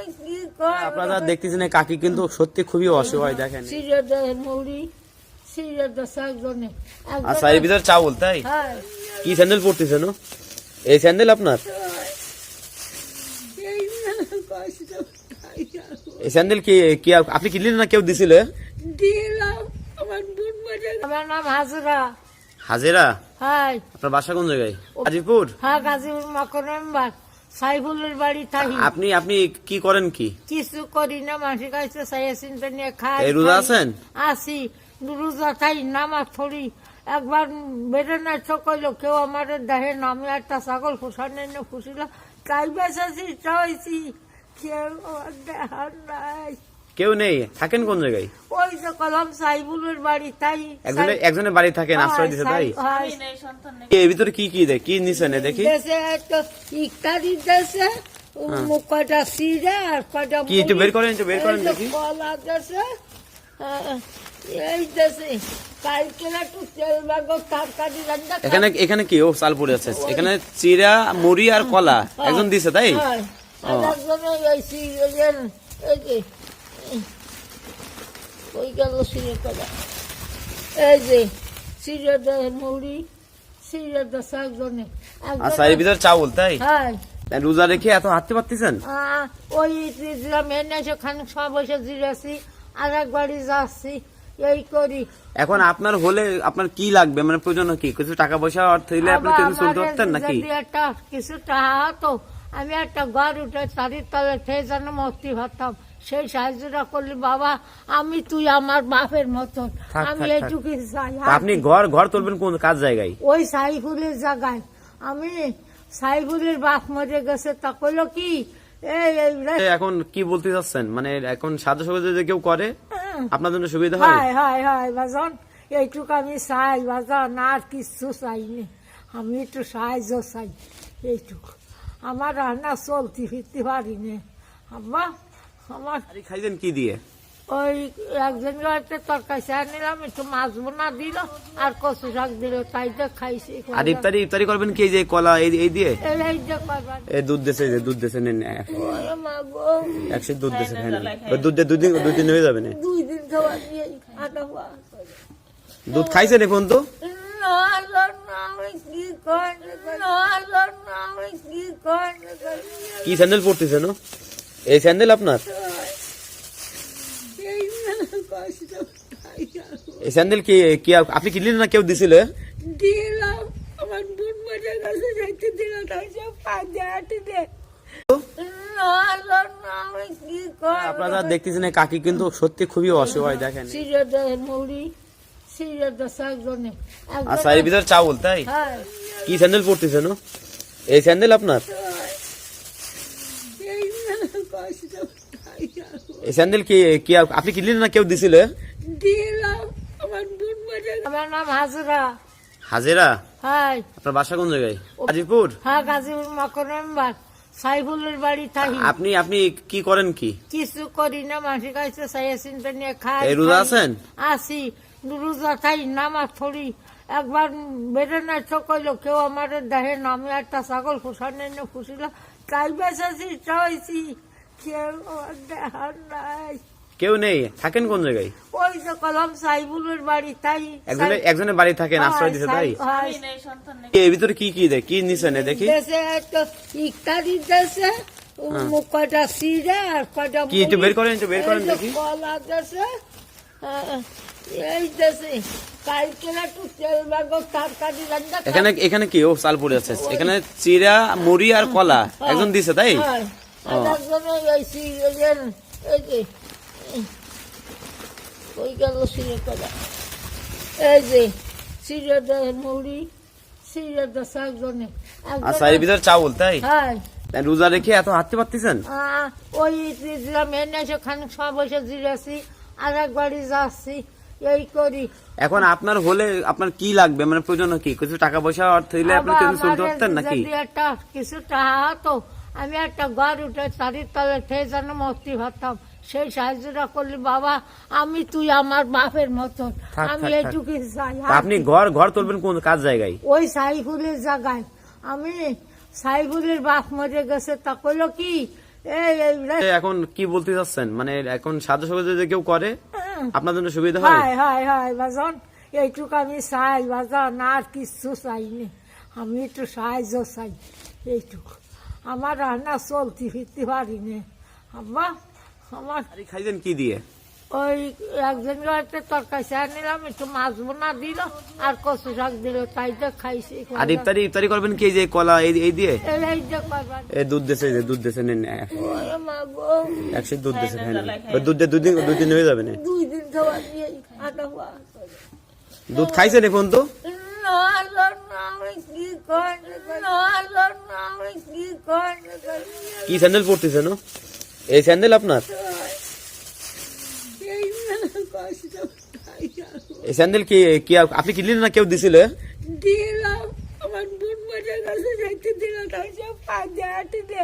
করি আপনারা দেখতেছেন কাকি কিন্তু সত্যি খুবই অসহায় দেখেন। আচ্ছা এর ভিতরে চাউল তাই? হ্যাঁ। কি স্যান্ডেল পরতেছেন এই স্যান্ডেল আপনার? এই স্যান্ডেল কি কি আপনি কিনলেন না কেউ দিছিল? দিলাম আমার বোন মাঝে আমার নাম হাজরা। হাজেরা? হাই আপনার বাসা কোন জায়গায়? গাজীপুর? হ্যাঁ গাজীপুর মকর মেম্বার সাইফুলের বাড়ি থাকি। আপনি আপনি কি করেন কি? কিছু করি না কাছে চিন্তা নিয়ে খাই এই রোজা আছেন? আসি রোজা খাই নামাজ পড়ি। একবার বেড়ে না কেউ আমার দেহে নামে একটা ছাগল ফুসানে ফুসিল তাই বেঁচেছি চাইছি কেউ আমার দেহার নাই। কেউ নেই থাকেন কোন জায়গায়? ওই যে কলম সাইবুলের বাড়ি তাই একজনের একজনের বাড়ি থাকেন আশ্রয় দিছে তাই? এর ভিতরে কি কি দেয়? কি নিছেন দেখি? ইত্যাদি দেশে মুখ কয়টা সিরে আর কয়টা কি একটু বের করেন একটু বের করেন দেখি। কলা দেশে এই দেশে এখানে এখানে কি? ও চাল পড়ে আছে এখানে চিরা মুড়ি আর কলা। একজন দিছে তাই হয়। আর একজনে এই সিরিয়াল এই যে এই, গেল সিরিয়ালটা এই যে মুড়ি শাকজনে আচ্ছা এর ভিতরে চাউল তাই? হ্যাঁ। রোজা রেখে এত হাঁটতে পারতেছেন? ওই দিলাম সেখানে সময় বসে জিরেছি আর এক যাচ্ছি এই করি। এখন আপনার হলে আপনার কি লাগবে? মানে প্রয়োজন কি? কিছু টাকা পয়সা অর্থ হইলে আপনি চলতে পারতেন নাকি? একটা কিছু টাকা হতো আমি একটা ঘর উঠে চারির তলে খেয়ে যেন মস্তি ভাবতাম সেই সাহায্যটা করলি বাবা আমি তুই আমার বাপের মতন। আমি। এইটুকু চাই আপনি ঘর ঘর তুলবেন কোন কাজ জায়গায়? ওই সাইফুলের জায়গায়। আমি সাইফুলের বাপ মরে গেছে তা কইলো কি? এখন কি বলতে চাচ্ছেন? মানে এখন সাহায্য যদি কেউ করে হ্যাঁ। আপনার জন্য সুবিধা হয় হায় হায় হায় বাজন এইটুকু আমি চাই বাজন আর কিছু চাইনি আমি একটু সাহায্য চাই এইটুকু। আমার রান্না চলতে ফিরতে পারি না। আব্বা আমার খাইছেন কি দিয়ে? ওই একজন একটা তরকারি চা নিলাম একটু মাছ বোনা দিল আর কচু শাক দিল তাই তো খাইছি আর ইফতারি ইফতারি করবেন কি যে কলা এই এই দিয়ে? এই দুধ দেশে যে দুধ দেশে নেন একশো দুধ দেশে খাই নেন ওই দুধ দিয়ে দুই দিন দুই দিন হয়ে যাবে না দুই দিন খাবার নিয়ে দুধ খাইছেন এখন তো? না না কি করি না আমি কি করি কি স্যান্ডেল পরতেছেন এই স্যান্ডেল আপনার? এই স্যান্ডেল কি কি আপনি কিনলেন না কেউ দিছিল? দিলাম। আমার বোন মজা গেছে যাইতে দিল তাই সব পাঁচে আটে দে না করি আপনারা দেখতেছেন কাকি কিন্তু সত্যি খুবই অসহায় দেখেন। আচ্ছা এর ভিতরে চাউল তাই? হ্যাঁ। কি স্যান্ডেল পরতেছেন ও? এই স্যান্ডেল আপনার? কষ্ট এই স্যান্ডেল কি কি আপনি কিনলেন না কেউ দিছিল? আমার বোন মজা আমার নাম হাজরা। হাজেরা? হাই। আপনার বাসা কোন জায়গায়? গাজীপুর? হ্যাঁ গাজীপুর মকর সাইফুলের বাড়ি থাকি। আপনি আপনি কি করেন কি? কিছু করি না মাসির কাছে সাইয়া চিন্তা নিয়ে খাই রোজা খাই। আছেন? আসি। রোজা খাই নামাজ থরি একবার বেড়ে না চকইল কেউ আমার দেহে নামে একটা ছাগল ফুসানে ফুসিল তাই বেসাছি চাইছি কেউ আমার নাই। কেউ নেই? থাকেন কোন জায়গায়? ওই যে কলম সাইবুলের বাড়ি তাই একজনের একজনের বাড়ি থাকেন আশ্রয় দিছে তাই? হয়। এর ভিতরে কি কি দেয় কি নিছেন দেখি। ইত্যাদি দেশে কয়টা সিরে আর কয়টা কি একটু বের করেন একটু বের করেন দেখি। কলা দেশে এই দেশে এখানে এখানে কি? ও চাল পড়ে আছে। এখানে চিরা মুড়ি আর কলা। একজন দিছে তাই? ওই গেল এই যে মুড়ি আচ্ছা এর ভিতরে চাউল তাই? হ্যাঁ। রোজা রেখে এত হাঁটতে পারতেছেন? ওই সময় বসে জিরেছি আর এক বাড়ি যাচ্ছি এই করি। এখন আপনার হলে আপনার কি লাগবে? মানে প্রয়োজন কি? কিছু টাকা পয়সা অর্থ হইলে আপনি চলতে পারতেন নাকি? একটা কিছু টাকা হতো আমি একটা ঘর উঠে চারির তলে খেয়ে যেন মস্তি ভাবতাম সেই সাহায্যটা করলি বাবা আমি তুই আমার বাপের মতন আমি। এইটুকু চাই। আপনি ঘর ঘর তুলবেন কোন কাজ জায়গায়? ওই সাইফুলের জায়গায়। আমি সাইফুলের বাপ মরে গেছে তা কইলো কি? এই এই এখন কি বলতে চাচ্ছেন? মানে এখন সাহায্য সহযোগিতা যদি কেউ করে হ্যাঁ। আপনার জন্য সুবিধা হয়? হাই হাই হাই বাজন এইটুকু আমি চাই বাজান আর কিচ্ছু চাইনি। আমি একটু সাহায্য চাই এইটুকু। আমার রান্না চলতে ফিরতে পারি না আব্বা আমার আরে খাইছেন কি দিয়ে? ওই একজন একটা তরকারি চা নিলাম একটু মাছ বোনা দিল আর কচু শাক দিল তাই তো খাইছি আর ইফতারি ইফতারি করবেন কি যে কলা এই এই দিয়ে? এই যে করবার এই দুধ দেশে যে দুধ দেশে নেন। একশো দুধ দেশে খাই নেন। ওই দুধ দুই দিন দুই দিন হয়ে যাবে না? দুই দিন খাওয়া দিয়ে আটা দুধ খাইছেন এখন তো? না না কি স্যান্ডেল পরতেছেন এই স্যান্ডেল আপনার? এই স্যান্ডেল কি কি আপনি কিনলেন না কেউ দিছিল? দিলাম, আমার বোন মাঝে কাছে যাইতে দিল তাই সব পাঁচ হাতে দে